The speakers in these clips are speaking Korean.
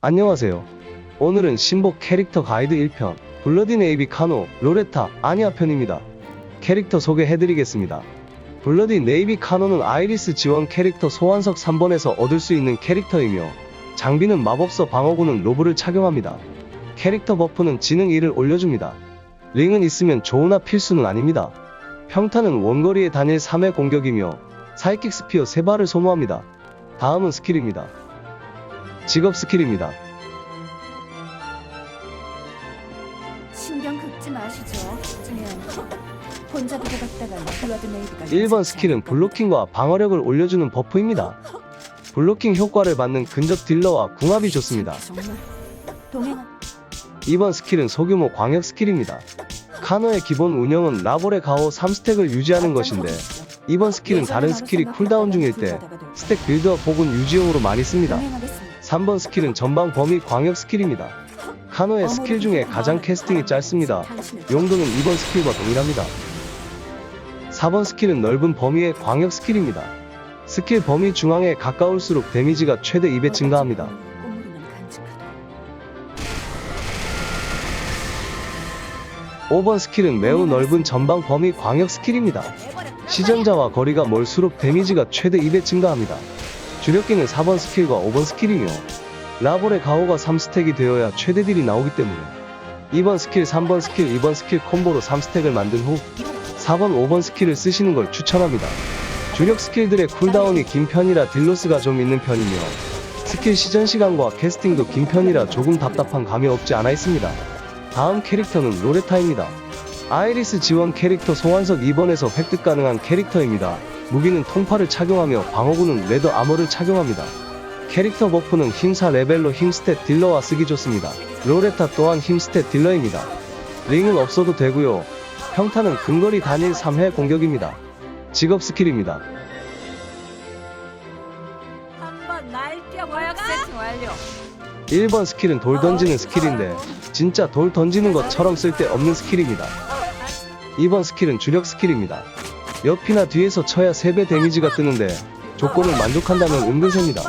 안녕하세요. 오늘은 신복 캐릭터 가이드 1편, 블러디 네이비 카노, 로레타, 아니아 편입니다. 캐릭터 소개해드리겠습니다. 블러디 네이비 카노는 아이리스 지원 캐릭터 소환석 3번에서 얻을 수 있는 캐릭터이며, 장비는 마법서 방어구는 로브를 착용합니다. 캐릭터 버프는 지능 1을 올려줍니다. 링은 있으면 좋으나 필수는 아닙니다. 평타는 원거리에 단일 3회 공격이며, 사이킥 스피어 3발을 소모합니다. 다음은 스킬입니다. 직업 스킬입니다. 신경 긁지 마시죠. 혼자 들어갔다가 블러드 네이비가 1번 스킬은 블로킹과 방어력을 올려주는 버프입니다. 블로킹 효과를 받는 근접 딜러와 궁합이 좋습니다. 동행 2번 스킬은 소규모 광역 스킬입니다. 카노의 기본 운영은 라볼의 가오 3스택을 유지하는 것인데 이번 스킬은 다른 스킬이 쿨다운 중일 때 스택 빌드업 혹은 유지용으로 많이 씁니다. 동행하겠습니다. 3번 스킬은 전방 범위 광역 스킬입니다. 카노의 스킬 중에 가장 캐스팅이 짧습니다. 당신을 용도는 2번 스킬과 동일합니다. 4번 스킬은 넓은 범위의 광역 스킬입니다. 스킬 범위 중앙에 가까울수록 데미지가 최대 2배 증가합니다. 꼬무리는 간직하다. 5번 스킬은 매우 넓은 전방 범위 광역 스킬입니다. 시전자와 거리가 멀수록 데미지가 최대 2배 증가합니다. 주력기는 4번 스킬과 5번 스킬이며 라볼의 가오가 3스택이 되어야 최대 딜이 나오기 때문에 2번 스킬, 3번 스킬, 2번 스킬 콤보로 3스택을 만든 후 4번, 5번 스킬을 쓰시는 걸 추천합니다. 주력 스킬들의 쿨다운이 긴 편이라 딜로스가 좀 있는 편이며 스킬 시전 시간과 캐스팅도 긴 편이라 조금 답답한 감이 없지 않아 있습니다. 다음 캐릭터는 로레타입니다. 아이리스 지원 캐릭터 소환석 2번에서 획득 가능한 캐릭터입니다. 무기는 통파를 착용하며 방어구는 레더 아머를 착용합니다. 캐릭터 버프는 힘4 레벨로 힘스탯 딜러와 쓰기 좋습니다. 로레타 또한 힘스탯 딜러입니다. 링은 없어도 되고요. 평타는 근거리 단일 3회 공격입니다. 직업 스킬입니다. 한번 날뛰어봐야 세팅 완료. 1번 스킬은 돌 던지는 스킬인데 진짜 돌 던지는 것처럼 쓸데없는 스킬입니다. 2번 스킬은 주력 스킬입니다. 옆이나 뒤에서 쳐야 3배 데미지가 뜨는데 조건을 만족한다면 은근셉니다.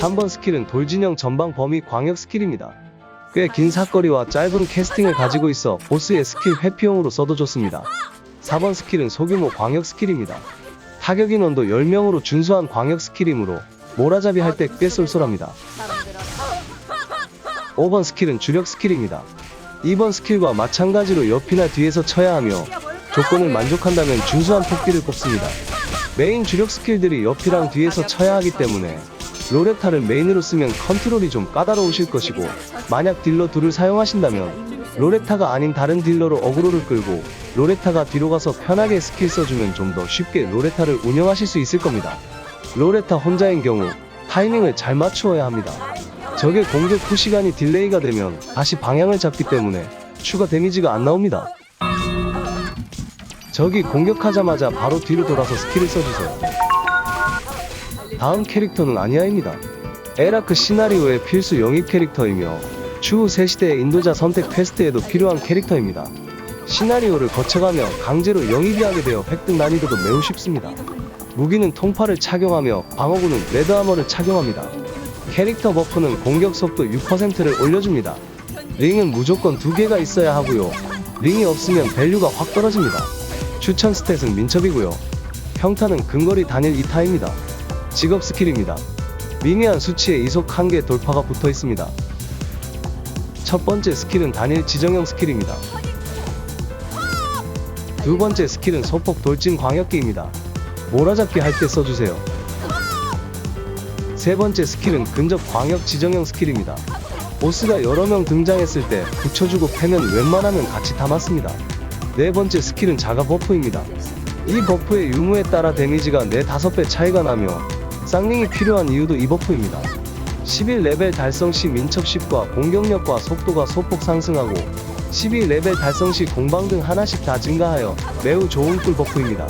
3번 스킬은 돌진형 전방 범위 광역 스킬입니다. 꽤 긴 사거리와 짧은 캐스팅을 가지고 있어 보스의 스킬 회피용으로 써도 좋습니다. 4번 스킬은 소규모 광역 스킬입니다. 타격 인원도 10명으로 준수한 광역 스킬이므로 모라잡이 할 때 꽤 쏠쏠합니다. 5번 스킬은 주력 스킬입니다. 2번 스킬과 마찬가지로 옆이나 뒤에서 쳐야 하며 조건을 만족한다면 준수한 폭기를 뽑습니다. 메인 주력 스킬들이 옆이랑 뒤에서 쳐야 하기 때문에 로레타를 메인으로 쓰면 컨트롤이 좀 까다로우실 것이고 만약 딜러 둘을 사용하신다면 로레타가 아닌 다른 딜러로 어그로를 끌고 로레타가 뒤로 가서 편하게 스킬 써주면 좀 더 쉽게 로레타를 운영하실 수 있을 겁니다. 로레타 혼자인 경우 타이밍을 잘 맞추어야 합니다. 적의 공격 후 시간이 딜레이가 되면 다시 방향을 잡기 때문에 추가 데미지가 안 나옵니다. 적이 공격하자마자 바로 뒤로 돌아서 스킬을 써주세요. 다음 캐릭터는 아니아입니다. 에라크 시나리오의 필수 영입 캐릭터이며 추후 새 시대의 인도자 선택 퀘스트에도 필요한 캐릭터입니다. 시나리오를 거쳐가며 강제로 영입이 하게 되어 획득 난이도도 매우 쉽습니다. 무기는 통파를 착용하며 방어구는 레드 아머를 착용합니다. 캐릭터 버프는 공격 속도 6%를 올려줍니다. 링은 무조건 두 개가 있어야 하고요. 링이 없으면 밸류가 확 떨어집니다. 추천 스탯은 민첩이고요. 평타는 근거리 단일 2타입니다. 직업 스킬입니다. 미미한 수치에 이속 1개 돌파가 붙어 있습니다. 첫 번째 스킬은 단일 지정형 스킬입니다. 두 번째 스킬은 소폭 돌진 광역기입니다. 몰아잡기 할 때 써주세요. 세 번째 스킬은 근접 광역 지정형 스킬입니다. 보스가 여러 명 등장했을 때 붙여주고 패면 웬만하면 같이 다 맞습니다. 네 번째 스킬은 자가 버프입니다. 이 버프의 유무에 따라 데미지가 4, 5배 차이가 나며 쌍링이 필요한 이유도 이 버프입니다. 11레벨 달성 시 민첩 10과 공격력과 속도가 소폭 상승하고 12레벨 달성 시 공방 등 하나씩 다 증가하여 매우 좋은 꿀 버프입니다.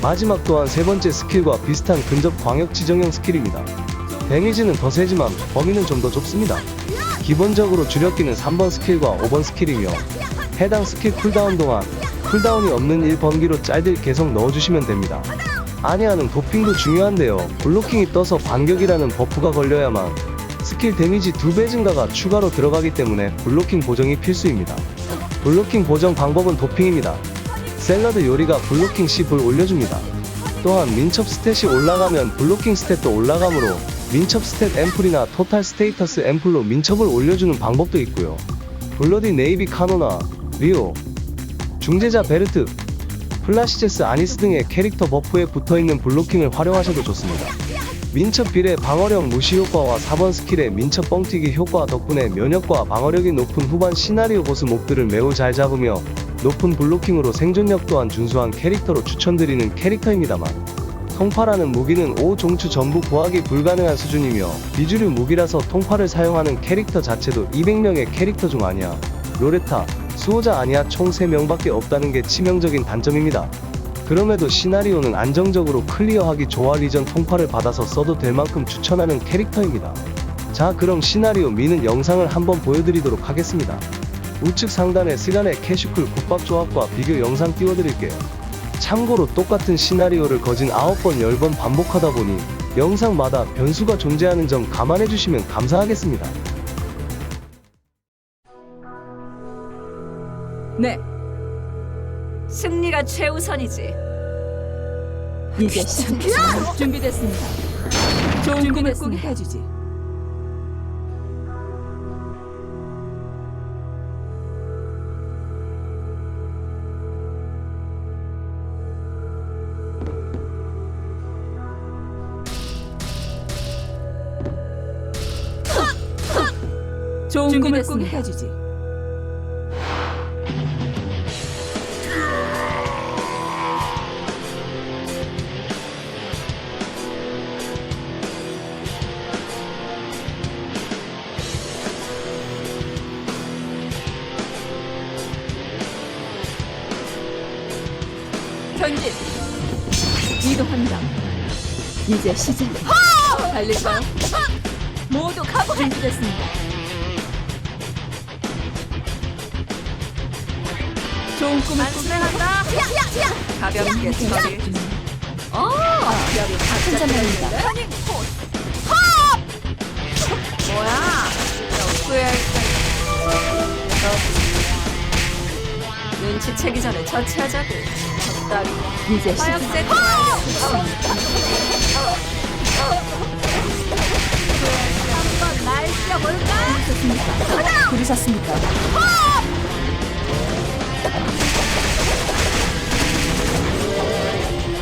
마지막 또한 세 번째 스킬과 비슷한 근접 광역 지정형 스킬입니다. 데미지는 더 세지만 범위는 좀 더 좁습니다. 기본적으로 주력기는 3번 스킬과 5번 스킬이며 해당 스킬 쿨다운 동안 쿨다운이 없는 1번기로 짤들 계속 넣어주시면 됩니다. 아니하는 도핑도 중요한데요. 블로킹이 떠서 반격이라는 버프가 걸려야만 스킬 데미지 2배 증가가 추가로 들어가기 때문에 블로킹 보정이 필수입니다. 블로킹 보정 방법은 도핑입니다. 샐러드 요리가 블로킹 10을 올려줍니다. 또한 민첩 스탯이 올라가면 블로킹 스탯도 올라가므로 민첩 스탯 앰플이나 토탈 스테이터스 앰플로 민첩을 올려주는 방법도 있고요. 블러디 네이비 카노나 리오 중재자 베르트 플라시제스 아니스 등의 캐릭터 버프에 붙어있는 블로킹을 활용하셔도 좋습니다. 민첩 비례 방어력 무시 효과와 4번 스킬의 민첩 뻥튀기 효과 덕분에 면역과 방어력이 높은 후반 시나리오 보스 몹들을 매우 잘 잡으며 높은 블로킹으로 생존력 또한 준수한 캐릭터로 추천드리는 캐릭터입니다만 통파라는 무기는 5종추 전부 구하기 불가능한 수준이며 비주류 무기라서 통파를 사용하는 캐릭터 자체도 200명의 캐릭터 중 아니야 로레타, 수호자 아니야 총 3명밖에 없다는 게 치명적인 단점입니다. 그럼에도 시나리오는 안정적으로 클리어하기 좋아 리전 통파를 받아서 써도 될 만큼 추천하는 캐릭터입니다. 자 그럼 시나리오 미는 영상을 한번 보여드리도록 하겠습니다. 우측 상단에 시간의 캐슈쿨 국밥 조합과 비교 영상 띄워드릴게요. 참고로 똑같은 시나리오를 거진 9번 10번 반복하다 보니 영상마다 변수가 존재하는 점 감안해 주시면 감사하겠습니다. 네. 승리가 최우선이지. 이제 시작이야. 준비됐습니다. 좋은 꿈을 꾸게 해주지. 좋은 꿈을 꾸게 해주지. 이제 시작. 달릴까요? 모두 각오해. 준비됐습니다. 좋은 꿈을 꾸게 한다. 가볍게 처리. 어, 바짝 천천히입니다. 들리는데? 뭐야? 후회할 눈치채기 전에 처치하자고. 적당히. 이제 화약 시작. 세트. 한번 날뛰어볼까? 부르셨습니까?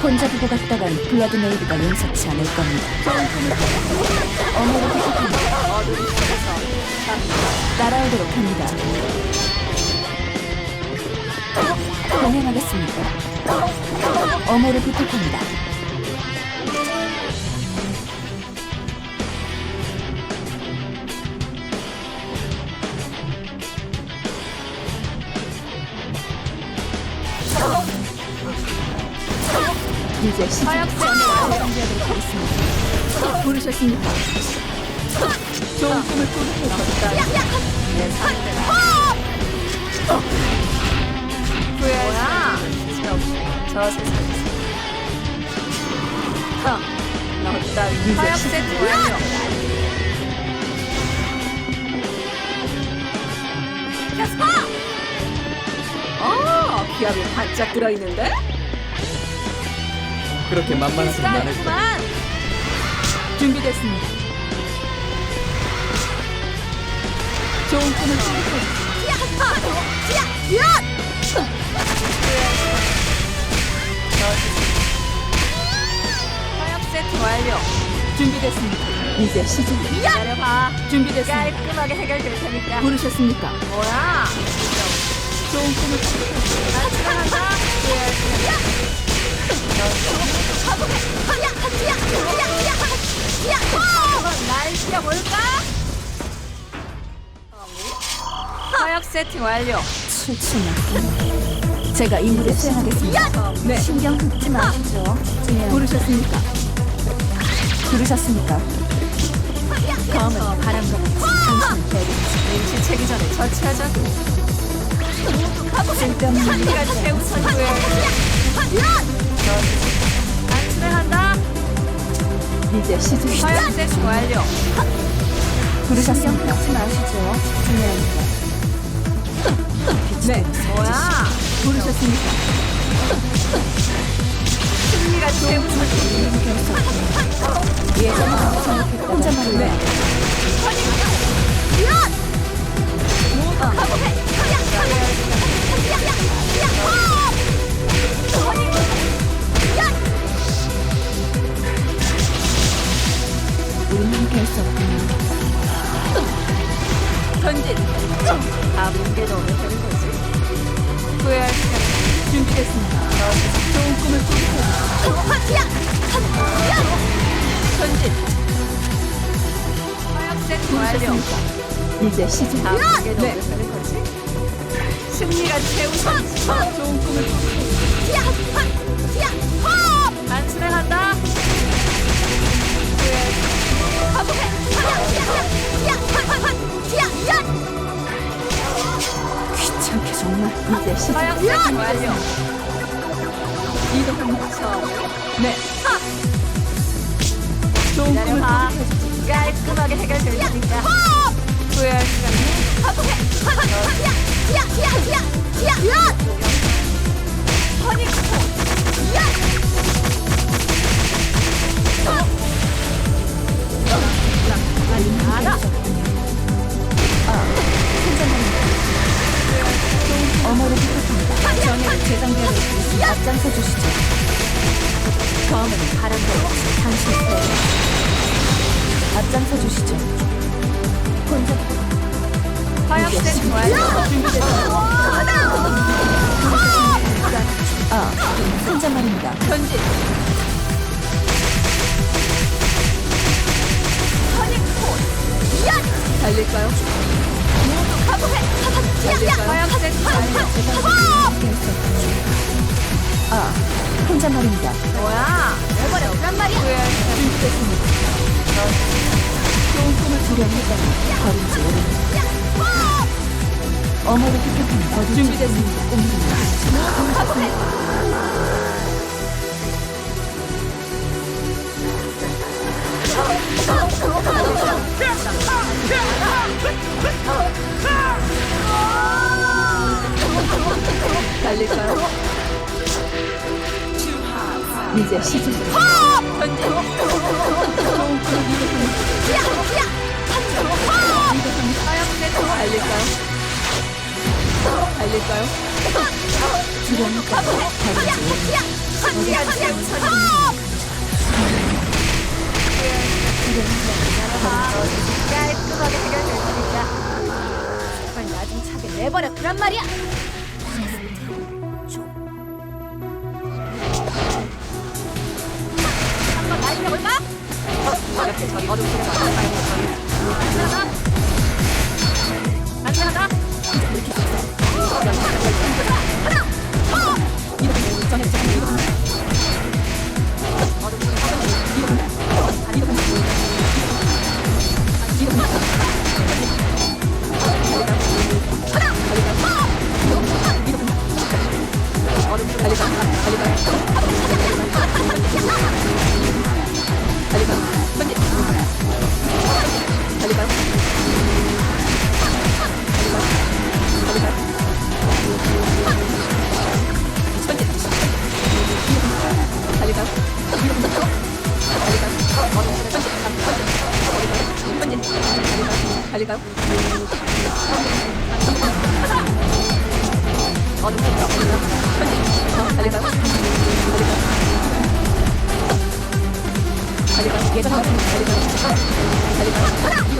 혼자 두고 갔다간 블러드 네이비가 용서치 않을 겁니다. 어머로 따라오도록 합니다. 동행하겠습니다. 어머를 부탁합니다. 이제 시작. 화약 세트. 준비하도록 하겠습니다. 부르셨습니까? 좋은 꿈을 해줬다. 내 상대 가. 후회야. 저 세상에서. 어, 너 따위 화약 세트 완료. 캐스퍼! 어, 기압이 바짝 들어있는데? 그렇게 만만하진 않을 거야. 그만. 준비됐습니다. 좋은 꿈을 꾸게 화약 세트 완료. 준비됐습니다. 이제 시작. 기다려봐. 준비됐습니다. 깔끔하게 해결될 테니까. 부르셨습니까? 뭐야? 좋은 꿈을 꾸게 나타난다. 날뛰어볼까? 화약 세팅 완료. 출출나. 제가 임무를 수행하겠습니다. 네. 신경 긁지 마시죠. 그냥 부르셨습니까? 부르셨습니까? 검은 바람과 같이 당신 대리 눈치채기 전에 처치하자고. 쓸데없는 네가 최우선 후에. 안출해한다. 이제 시작. 화약 세팅 완료. 부르셨습니까? 하지 마시죠. 중요합니다. 네, 뭐야? 부르셨습니까? 승리가 혼자 할 수. 전진. 다 문제 넣으면 되는 거지. 후회할 시간. 준비됐습니다. 좋은 꿈을 꾸세요. 전진. 화약 세팅 완료. 부르셨습니까? 이제 시작. 다 문제 넣으면 되는 거지. 승리가 최우선이지. 좋은 꿈을 꾸세요. 단순해 간다. 후회할 시간. 귀찮게 정말. 이제 시작. 화약 세팅 완료. 이동합니다. 저 네. 좋은 꿈을 기다려봐. 깔끔하게 해결될 테니까. 후회할 시간. 알아. 주시죠. 혼자 화약 세팅 완료. 아, 혼자 말입니다. 전진. 달릴까요? 화약. 아, 혼자 말입니다. 뭐야? 내버려 란 말이야. 후회할 두려했다가 버린지 모릅니다. 어머를 부탁합니다. 준비됐습니다. 옵니다. 달릴까요? 이제 시작. 달릴까요? 달릴까요? 승리가 최우선이지. 깔끔하게 해결될 테니까. 제발 나좀 차게 내버려 그란 말이야. 한번 날려볼까? 이렇게 저리 어둠 속에 안 전하다. 안전하다. 달 릴까요? 어둠 속에 달릴까요? 달릴까요? 달릴까요? 예전하고 달릴까요? 달릴까요?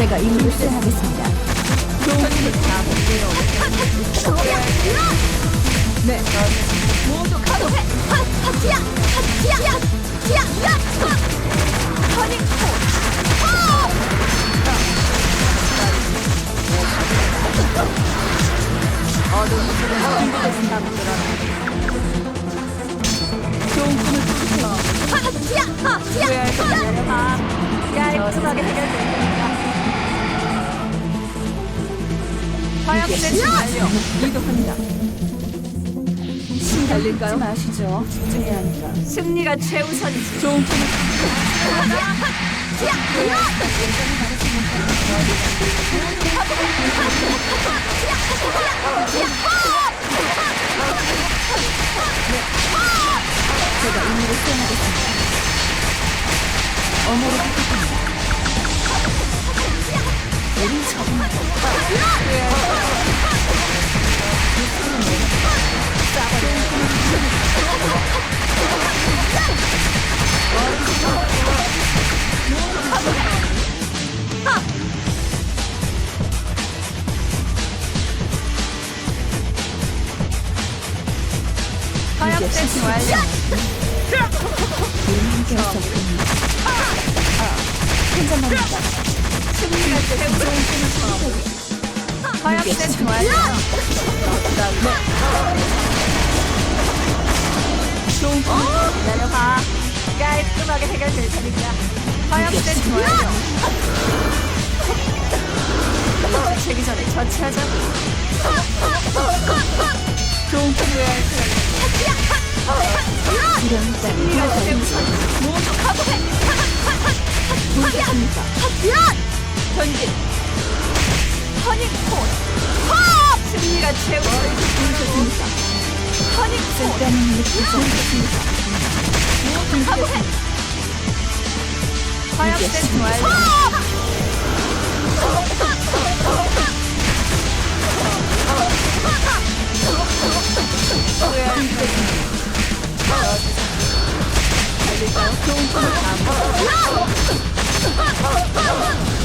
제가 임무를 수행하겠습니다. 전진. 자, 본대로. 네. 모두 가동해. 하치야, 하치야, 하치야, 야. 허니. 어두운 속에서 준비됐습니다. 좋은 꿈을 꾸세요. 후회할 거 내려봐. 깔끔하게 해결됩니다. 완료. 이동합니다. 달릴까요? 마시죠. 집중해야 합니다. 승리가 최우선이지. 좋은 해결될 테니까. 화약 센스 완료. 채기 전에 처치하자. 좋은 꿈 후회할 거 이런 승리가 최우선. 모두 각오해. 불쾌합니다. 전진. 허니콘. 최우선이지. 부르셨습니까? 쓸데없는 일을 부르지 않겠습니다. 화약 이제 세트 시작. 완료.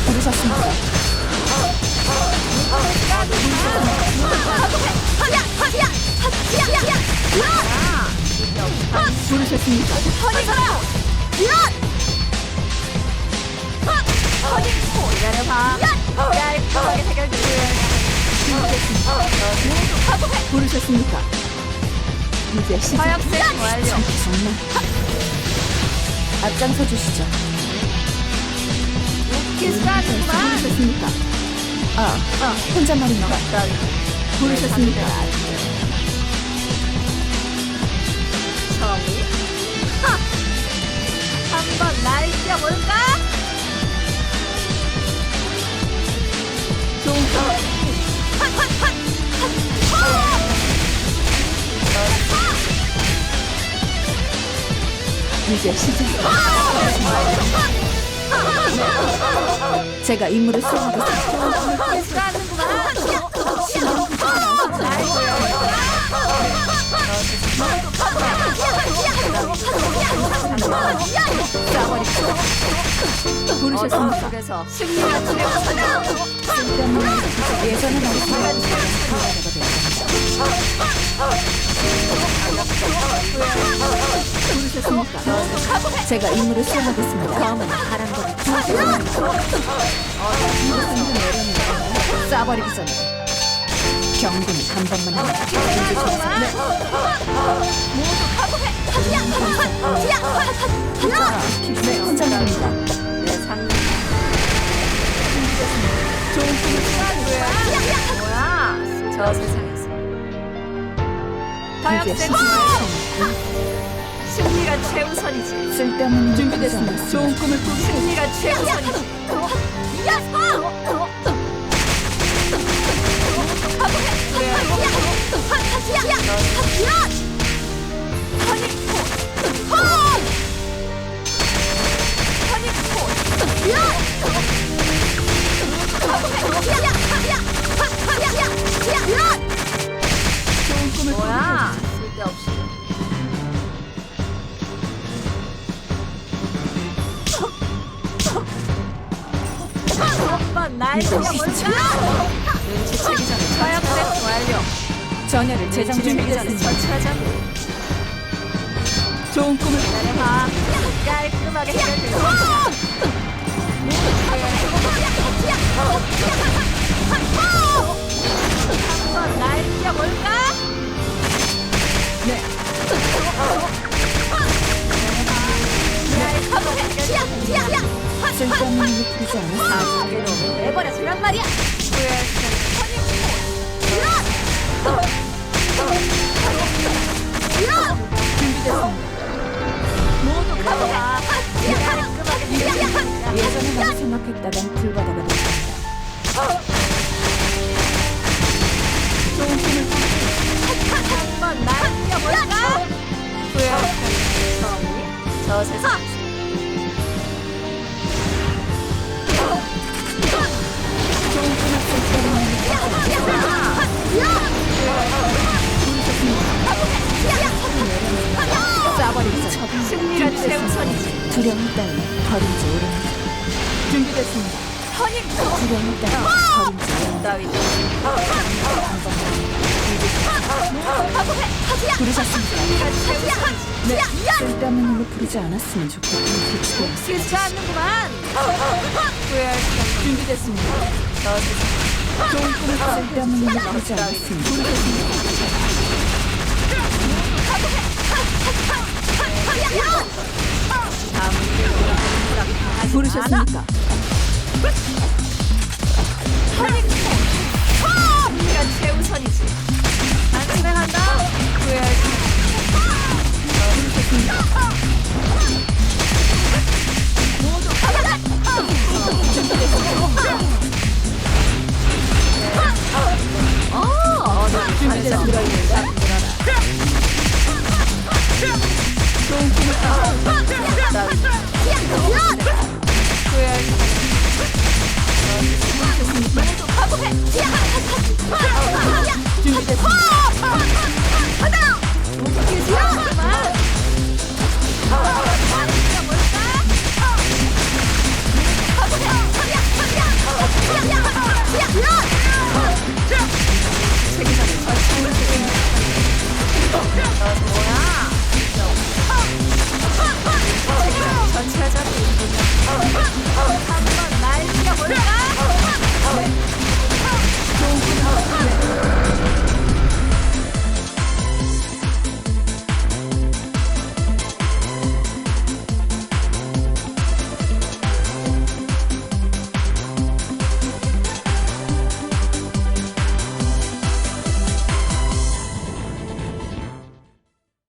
부르셨습니까? 부르셨습니 까? 기다려봐. 깔끔하게 해결되고요. 부르셨습니까? 이제 시작. 화약 세트 완료. 정말 앞장서 주시죠. 키스하는구만. 부르셨습니까? 아, 혼잣말입니다. 부르셨습니까? 정이. 하! 한번 날 뛰어볼까? 이제 시작. 제가 임무를 수행하겠습니다. 부르셨습니까? 속에서 승리가 최우선이야. 쓸데없는 예전에 말씀하신 부르셨습니까? 제가 임무를 수행하겠습니다. 검은 바람과 쏴버리기 전에 경고는 한 번만 하면 네, 혼잣말입니다. 내 상대 좋은 꿈을 뭐야? 저 세상에서 세트 시작. 승리가 최우선이지. 쓸데없는 준비됐습니다. 좋은 꿈을 꾸기 승리가 최우선이지. 좋 뭐야? 쓸데없이. 한번 날 뛰어볼까? 눈치채기 전에. 전열을 재장 눈치채기 전에. 설치하자고. 좋은 꿈을 기다려봐. 깔끔하게 해결되고. 한번 날 뛰어볼까? 네. 쓸데없는 일을 부르지 않았습니다. 가게로 내버려주란 말이야. 모두 가봐. 깔끔하게 예전에 많이 생각했다간 불바다가 기치되었습니다. 실수하는구만. 후회할 시간 준비됐습니다. 좋은 꿈을 일로 부르지 않았으면 부르셨습니다. 부르셨습니까? 승리가 최우선이지. 안심해간다. 후회할 시간 어, 들어있 들어